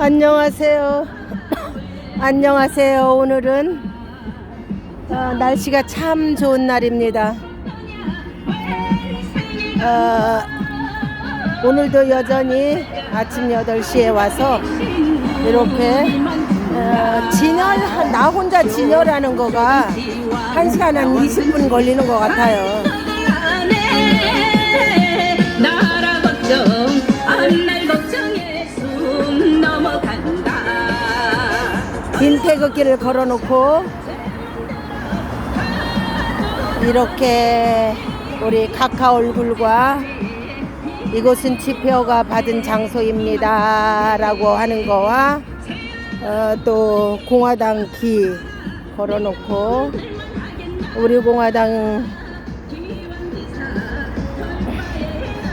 안녕하세요. 안녕하세요. 오늘은 어, 날씨가 참 좋은 날입니다. 어, 오늘도 여전히 아침 8시에 와서 이렇게 어, 진열, 나 혼자 진열하는 거가 1시간 한 20분 걸리는 것 같아요. 빈 태극기를 걸어놓고 이렇게 우리 각하 얼굴과 이곳은 지표가 받은 장소입니다 라고 하는 거와 어, 또 공화당 기 걸어놓고 우리 공화당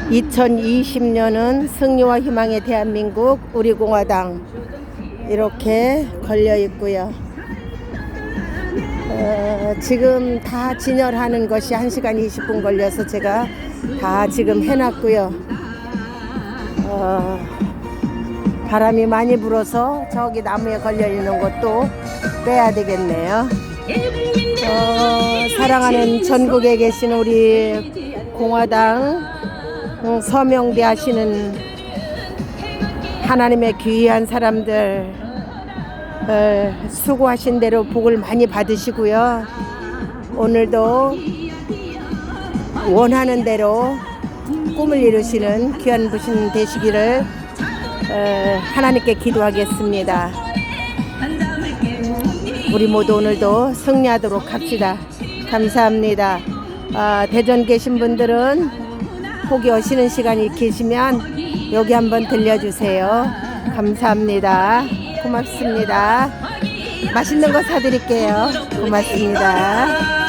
2020년은 승리와 희망의 대한민국 우리 공화당 이렇게 걸려 있고요. 어, 지금 다 진열하는 것이 1시간 20분 걸려서 제가 다 지금 해놨고요. 어, 바람이 많이 불어서 저기 나무에 걸려 있는 것도 빼야 되겠네요. 어, 사랑하는 전국에 계신 우리 공화당 어, 서명대 하시는 하나님의 귀한 사람들 어, 수고하신 대로 복을 많이 받으시고요. 오늘도 원하는 대로 꿈을 이루시는 귀한 부신 되시기를 어, 하나님께 기도하겠습니다. 우리 모두 오늘도 승리하도록 합시다. 감사합니다. 아, 대전 계신 분들은 혹이 오시는 시간이 계시면 여기 한번 들려주세요. 감사합니다. 고맙습니다. 맛있는 거 사드릴게요. 고맙습니다.